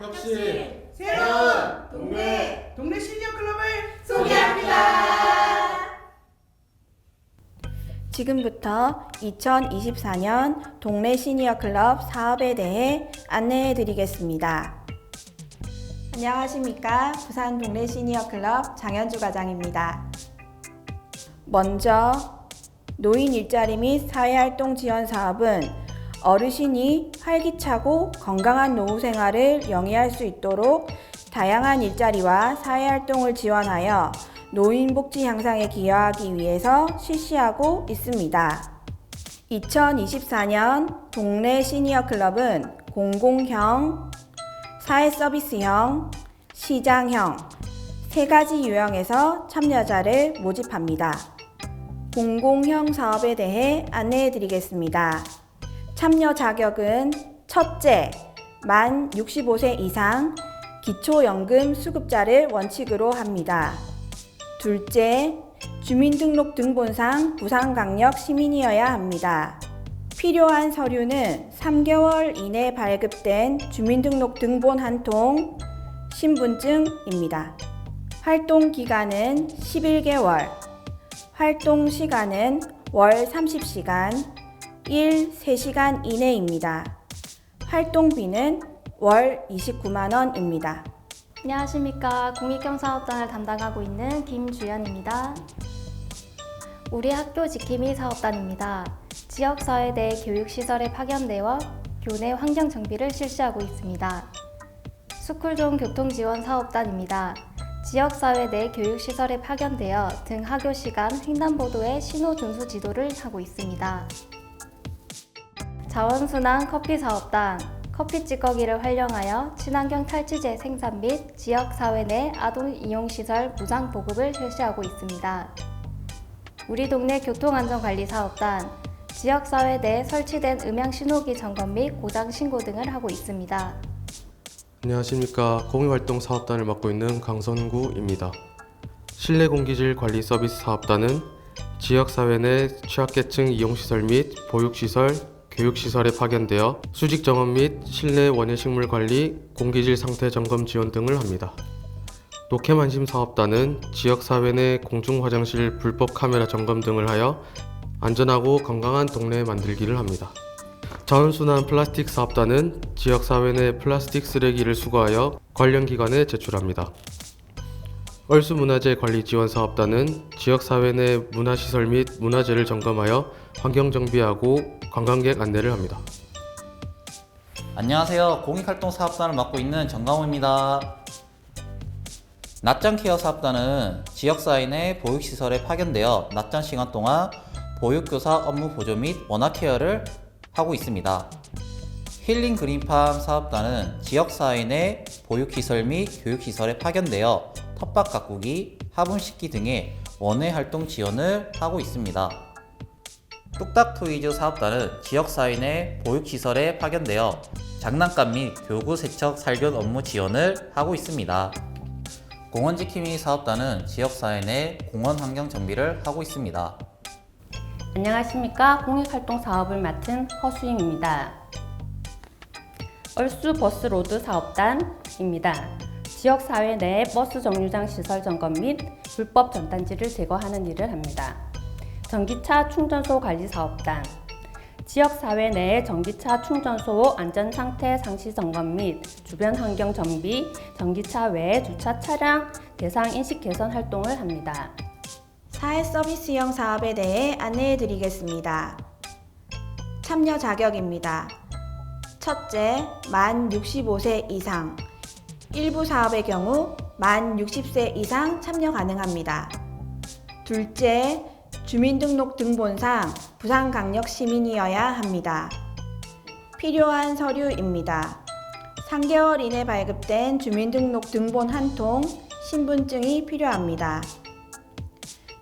혁신 새로운 동네 동네 시니어 클럽을 소개합니다. 지금부터 2024년 동네 시니어 클럽 사업에 대해 안내해 드리겠습니다. 안녕하십니까. 부산 동네 시니어 클럽 장현주 과장입니다. 먼저 노인 일자리 및 사회활동 지원 사업은 어르신이 활기차고 건강한 노후 생활을 영위할 수 있도록 다양한 일자리와 사회활동을 지원하여 노인 복지 향상에 기여하기 위해서 실시하고 있습니다. 2024년 동네 시니어 클럽은 공공형, 사회서비스형, 시장형 세 가지 유형에서 참여자를 모집합니다. 공공형 사업에 대해 안내해 드리겠습니다. 참여 자격은 첫째, 만 65세 이상 기초연금 수급자를 원칙으로 합니다. 둘째, 주민등록 등본상 부산강력 시민이어야 합니다. 필요한 서류는 3개월 이내 발급된 주민등록 등본 한 통, 신분증입니다. 활동 기간은 11개월, 활동 시간은 월 30시간, 일 3시간 이내입니다. 활동비는 월 29만 원입니다. 안녕하십니까. 공익경사업단을 담당하고 있는 김주연입니다. 우리 학교 지킴이 사업단입니다. 지역사회 내 교육시설에 파견되어 교내 환경 정비를 실시하고 있습니다. 스쿨존 교통지원 사업단입니다. 지역사회 내 교육시설에 파견되어 등 하교 시간 횡단보도의 신호 준수 지도를 하고 있습니다. 자원순환 커피 사업단 커피 찌꺼기를 활용하여 친환경 탈취제 생산 및 지역 사회 내 아동 이용 시설 무상 보급을 실시하고 있습니다. 우리 동네 교통안전관리 사업단 지역 사회 내에 설치된 음향 신호기 점검 및 고장 신고 등을 하고 있습니다. 안녕하십니까 공익활동 사업단을 맡고 있는 강선구입니다. 실내 공기질 관리 서비스 사업단은 지역사회 내 취약계층 이용시설 및 보육시설, 교육시설에 파견되어 수직 정원 및 실내 원예식물 관리, 공기질 상태 점검 지원 등을 합니다. 노캠안심 사업단은 지역사회 내 공중화장실 불법 카메라 점검 등을 하여 안전하고 건강한 동네 만들기를 합니다. 자원순환 플라스틱 사업단은 지역사회 내 플라스틱 쓰레기를 수거하여 관련 기관에 제출합니다. 얼수문화재 관리 지원 사업단은 지역사회 내 문화시설 및 문화재를 점검하여 환경 정비하고 관광객 안내를 합니다. 안녕하세요. 공익활동 사업단을 맡고 있는 정강호입니다. 낮잠 케어 사업단은 지역사회 내 보육시설에 파견되어 낮잠 시간 동안 보육교사 업무 보조 및 원화 케어를 하고 있습니다. 힐링 그린팜 사업단은 지역사회 내 보육시설 및 교육시설에 파견되어 텃밭 가꾸기, 화분 씻기 등의 원외 활동 지원을 하고 있습니다. 뚝딱 토이즈 사업단은 지역사회 내 보육시설에 파견되어 장난감 및 교구 세척 살균 업무 지원을 하고 있습니다. 공원 지킴이 사업단은 지역사회 내 공원 환경 정비를 하고 있습니다. 안녕하십니까. 공익활동 사업을 맡은 허수임입니다. 얼수 버스 로드 사업단입니다. 지역사회 내 버스 정류장 시설 점검 및 불법 전단지를 제거하는 일을 합니다. 전기차 충전소 관리 사업단 지역사회 내 전기차 충전소 안전 상태 상시 점검 및 주변 환경 정비, 전기차 외 주차 차량 대상 인식 개선 활동을 합니다. 사회 서비스형 사업에 대해 안내해 드리겠습니다. 참여 자격입니다. 첫째, 만 65세 이상. 일부 사업의 경우 만 60세 이상 참여 가능합니다. 둘째, 주민등록 등본상 부산강력 시민이어야 합니다. 필요한 서류입니다. 3개월 이내 발급된 주민등록 등본 한 통, 신분증이 필요합니다.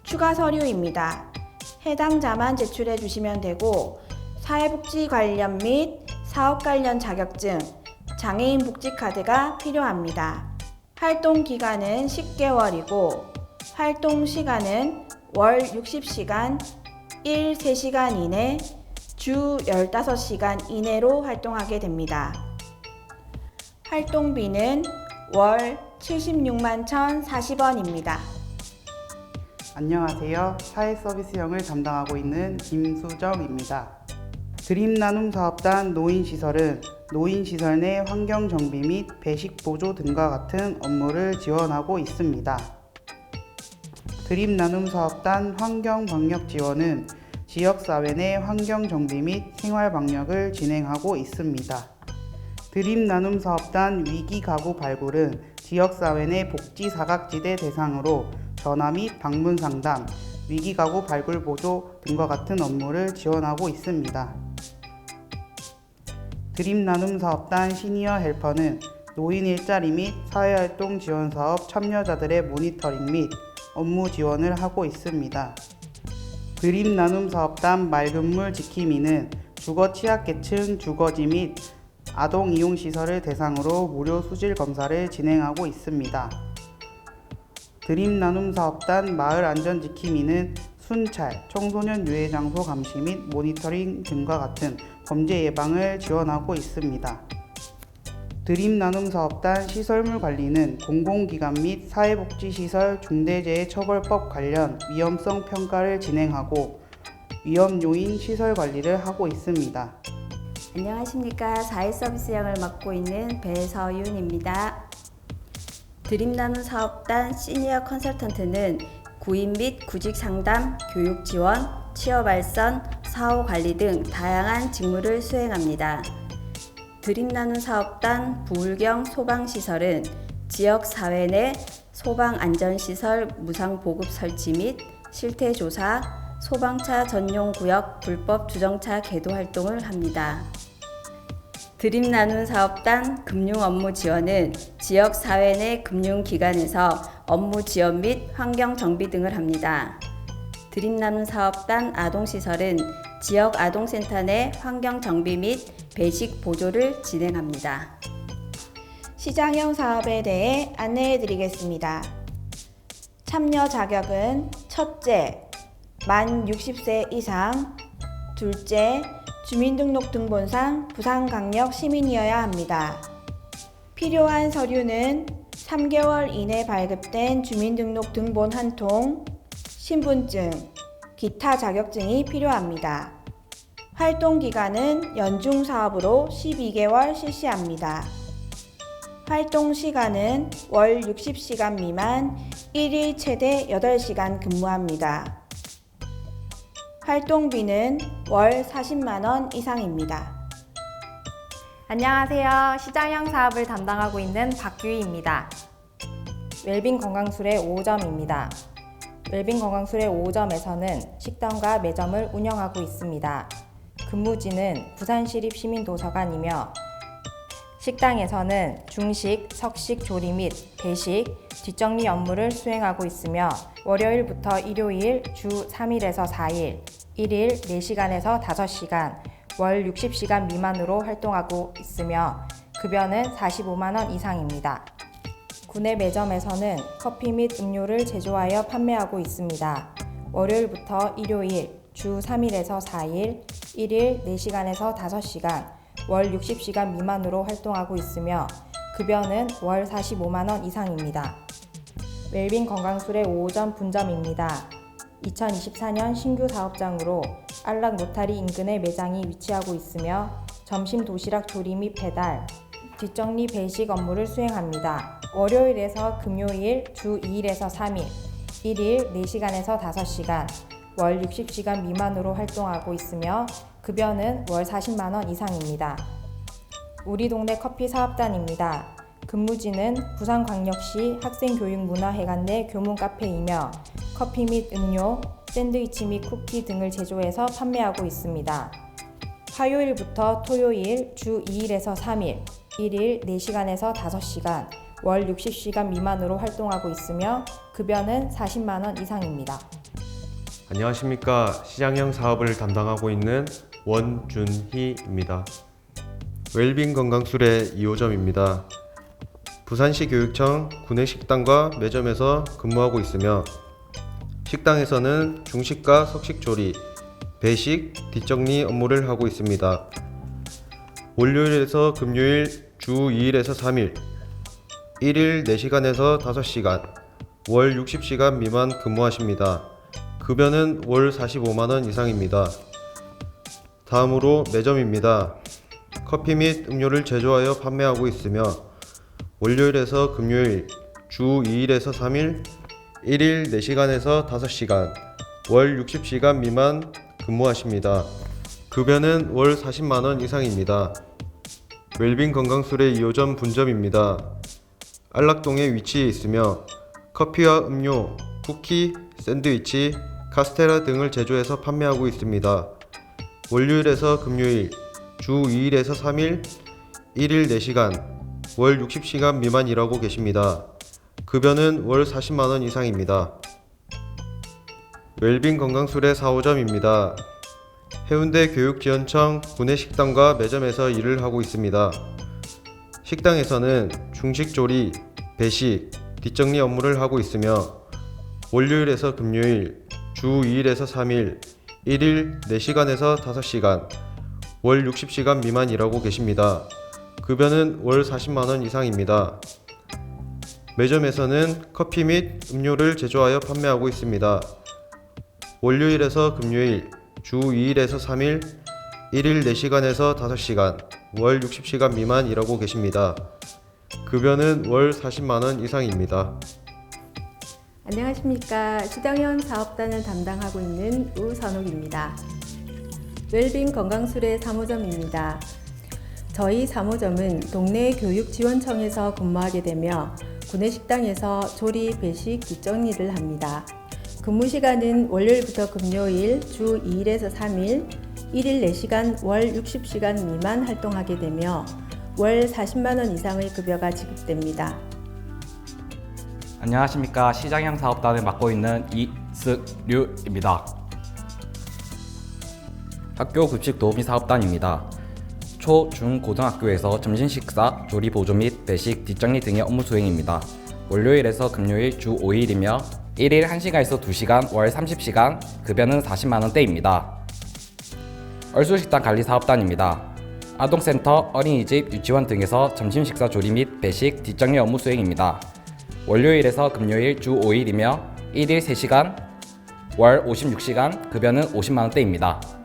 추가 서류입니다. 해당자만 제출해 주시면 되고 사회복지 관련 및 사업 관련 자격증, 장애인 복지 카드가 필요합니다. 활동 기간은 10개월이고 활동 시간은 월 60시간, 일 3시간 이내, 주 15시간 이내로 활동하게 됩니다. 활동비는 월 76만 1,040원입니다. 안녕하세요. 사회 서비스형을 담당하고 있는 김수정입니다. 드림 나눔 사업단 노인 시설은 노인 시설 내 환경 정비 및 배식 보조 등과 같은 업무를 지원하고 있습니다. 드림 나눔 사업단 환경 방역 지원은 지역 사회 내 환경 정비 및 생활 방역을 진행하고 있습니다. 드림 나눔 사업단 위기 가구 발굴은 지역 사회 내 복지 사각지대 대상으로 전화 및 방문 상담, 위기 가구 발굴 보조 등과 같은 업무를 지원하고 있습니다. 드림 나눔 사업단 시니어 헬퍼는 노인 일자리 및 사회활동 지원 사업 참여자들의 모니터링 및 업무 지원을 하고 있습니다. 드림 나눔 사업단 맑은 물 지킴이는 주거 취약계층 주거지 및 아동 이용 시설을 대상으로 무료 수질 검사를 진행하고 있습니다. 드림 나눔 사업단 마을 안전 지킴이는 순찰, 청소년 유해 장소 감시 및 모니터링 등과 같은 범죄 예방을 지원하고 있습니다. 드림 나눔 사업단 시설물 관리는 공공기관 및 사회복지시설 중대재해처벌법 관련 위험성 평가를 진행하고 위험 요인 시설 관리를 하고 있습니다. 안녕하십니까. 사회 서비스형을 맡고 있는 배서윤입니다. 드림 나눔 사업단 시니어 컨설턴트는 구인 및 구직 상담, 교육 지원, 취업 발전, 사후 관리 등 다양한 직무를 수행합니다. 드림 나눔 사업단 부울경 소방시설은 지역 사회 내 소방 안전시설 무상 보급 설치 및 실태 조사, 소방차 전용 구역 불법 주정차 계도 활동을 합니다. 드림 나눔 사업단 금융 업무 지원은 지역 사회 내 금융 기관에서 업무 지원 및 환경 정비 등을 합니다. 드림 나눔 사업단 아동 시설은 지역 아동센터 내 환경 정비 및 배식 보조를 진행합니다. 시장형 사업에 대해 안내해 드리겠습니다. 참여 자격은 첫째, 만 60세 이상, 둘째, 주민등록등본상 부산강력 시민이어야 합니다. 필요한 서류는 3개월 이내 발급된 주민등록등본 한 통, 신분증, 기타 자격증이 필요합니다. 활동 기간은 연중 사업으로 12개월 실시합니다. 활동 시간은 월 60시간 미만 1일 최대 8시간 근무합니다. 활동비는 월 40만원 이상입니다. 안녕하세요. 시장형 사업을 담당하고 있는 박규희입니다. 웰빙 건강술의 5점입니다. 웰빙 건강술의 5점에서는 식당과 매점을 운영하고 있습니다. 근무지는 부산시립 시민도서관이며 식당에서는 중식, 석식 조리 및 배식, 뒷정리 업무를 수행하고 있으며 월요일부터 일요일 주 3일에서 4일, 1일 4시간에서 5시간, 월 60시간 미만으로 활동하고 있으며 급여는 45만 원 이상입니다. 구내 매점에서는 커피 및 음료를 제조하여 판매하고 있습니다. 월요일부터 일요일 주 3일에서 4일, 1일 4시간에서 5시간, 월 60시간 미만으로 활동하고 있으며 급여는 월 45만원 이상입니다. 웰빙 건강술의 5점 분점입니다. 2024년 신규 사업장으로 안락 로타리 인근에 매장이 위치하고 있으며 점심 도시락 조리 및 배달, 뒷정리 배식 업무를 수행합니다. 월요일에서 금요일 주 2일에서 3일, 1일 4시간에서 5시간, 월 60시간 미만으로 활동하고 있으며 급여는 월 40만 원 이상입니다. 우리 동네 커피 사업단입니다. 근무지는 부산광역시 학생교육문화회관 내 교문 카페이며 커피 및 음료, 샌드위치 및 쿠키 등을 제조해서 판매하고 있습니다. 화요일부터 토요일 주 2일에서 3일, 1일 4시간에서 5시간, 월 60시간 미만으로 활동하고 있으며 급여는 40만 원 이상입니다. 안녕하십니까 시장형 사업을 담당하고 있는 원준희입니다. 웰빙 건강술의 2호점입니다. 부산시 교육청 구내식당과 매점에서 근무하고 있으며 식당에서는 중식과 석식 조리, 배식, 뒷정리 업무를 하고 있습니다. 월요일에서 금요일 주 2일에서 3일 1일 4시간에서 5시간 월 60시간 미만 근무하십니다. 급여는 월 45만원 이상입니다. 다음으로 매점입니다. 커피 및 음료를 제조하여 판매하고 있으며 월요일에서 금요일 주 2일에서 3일 1일 4시간에서 5시간 월 60시간 미만 근무하십니다. 급여는 월 40만원 이상입니다. 웰빙 건강술의 2호점 분점입니다. 안락동에 위치해 있으며 커피와 음료, 쿠키, 샌드위치, 카스테라 등을 제조해서 판매하고 있습니다. 월요일에서 금요일 주 2일에서 3일 1일 4시간 월 60시간 미만 일하고 계십니다. 급여는 월 40만원 이상입니다. 웰빙 건강술의 4호점입니다. 해운대 교육지원청 구내식당과 매점에서 일을 하고 있습니다. 식당에서는 중식 조리, 배식, 뒷정리 업무를 하고 있으며 월요일에서 금요일, 주 2일에서 3일, 1일 4시간에서 5시간, 월 60시간 미만 일하고 계십니다. 급여는 월 40만원 이상입니다. 매점에서는 커피 및 음료를 제조하여 판매하고 있습니다. 월요일에서 금요일, 주 2일에서 3일, 1일 4시간에서 5시간, 월 60시간 미만 일하고 계십니다. 급여는 월 40만원 이상입니다. 안녕하십니까. 시장현 사업단을 담당하고 있는 우선욱입니다. 웰빙 건강술의 3호점입니다. 저희 3호점은 동네 교육지원청에서 근무하게 되며 구내식당에서 조리, 배식, 뒷정리를 합니다. 근무 시간은 월요일부터 금요일 주 2일에서 3일, 1일 4시간, 월 60시간 미만 활동하게 되며 월 40만 원 이상의 급여가 지급됩니다. 안녕하십니까 시장형 사업단을 맡고 있는 이승류입니다. 학교 급식 도우미 사업단입니다. 초, 중, 고등학교에서 점심 식사, 조리 보조 및 배식, 뒷정리 등의 업무 수행입니다. 월요일에서 금요일 주 5일이며 1일 1시간에서 2시간, 월 30시간, 급여는 40만원대입니다. 얼수식당 관리 사업단입니다. 아동센터, 어린이집, 유치원 등에서 점심 식사 조리 및 배식, 뒷정리 업무 수행입니다. 월요일에서 금요일 주 5일이며 1일 3시간, 월 56시간, 급여는 50만원대입니다.